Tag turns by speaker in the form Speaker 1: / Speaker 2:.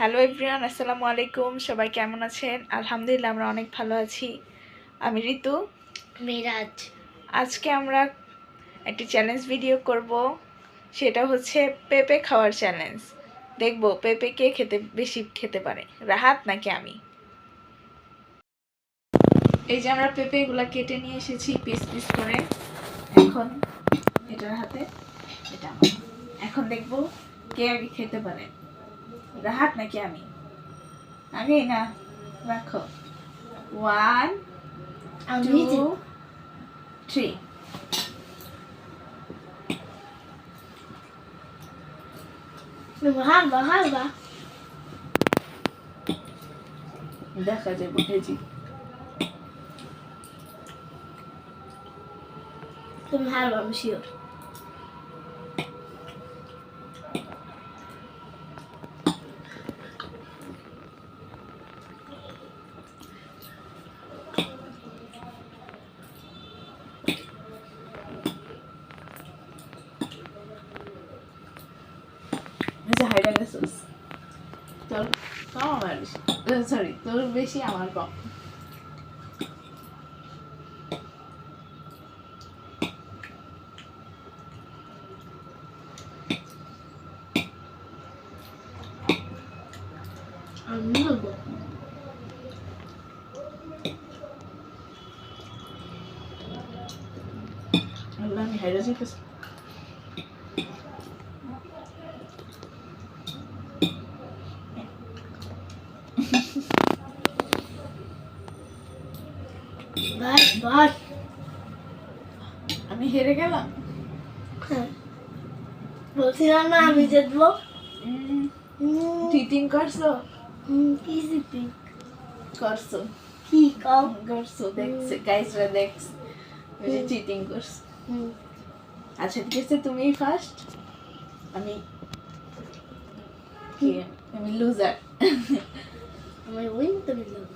Speaker 1: Hello everyone আসসালামু আলাইকুম সবাই কেমন আছেন? আলহামদুলিল্লাহ আমরা অনেক ভালো আছি। আমি ঋতু।
Speaker 2: মিরাজ।
Speaker 1: আজকে আমরা একটি চ্যালেঞ্জ ভিডিও করব। সেটা হচ্ছে পেঁপে খাওয়ার চ্যালেঞ্জ দেখব পেঁপে কে খেতে বেশি খেতে পারে রাহাত নাকি আমি? এই যে আমরা পেঁপেগুলো কেটে নিয়ে এসেছি পিস পিস করে। এখন এটার হাতে এটা এখন দেখব কে আগে খেতে পারে। রাহাত নাকি আমি আমি না রাখো ওয়ান
Speaker 2: আমি
Speaker 1: টু থ্রি
Speaker 2: হালবা হালবা
Speaker 1: দেখা যাবে ভেজি
Speaker 2: তুমি হালবা আমি
Speaker 1: আচ্ছা হাইডা গেছিস বেশি। আমার কম।
Speaker 2: আমি নেব।
Speaker 1: আল্লাহ আমি হাইডা
Speaker 2: বাস বাস।
Speaker 1: আমি হেরে গেলাম?
Speaker 2: বলছিলাম না আমি জিতবো?
Speaker 1: চিটিং করছ?
Speaker 2: কি জিতবি
Speaker 1: করছ।
Speaker 2: কি কও?
Speaker 1: করছ দেখছে গাইসরা দেখছে। যে চিটিং করছ। আচ্ছা ঠিক আছে তুমি ফার্স্ট আমি কি? আমি লুজার
Speaker 2: আমি উইন তুমি লোক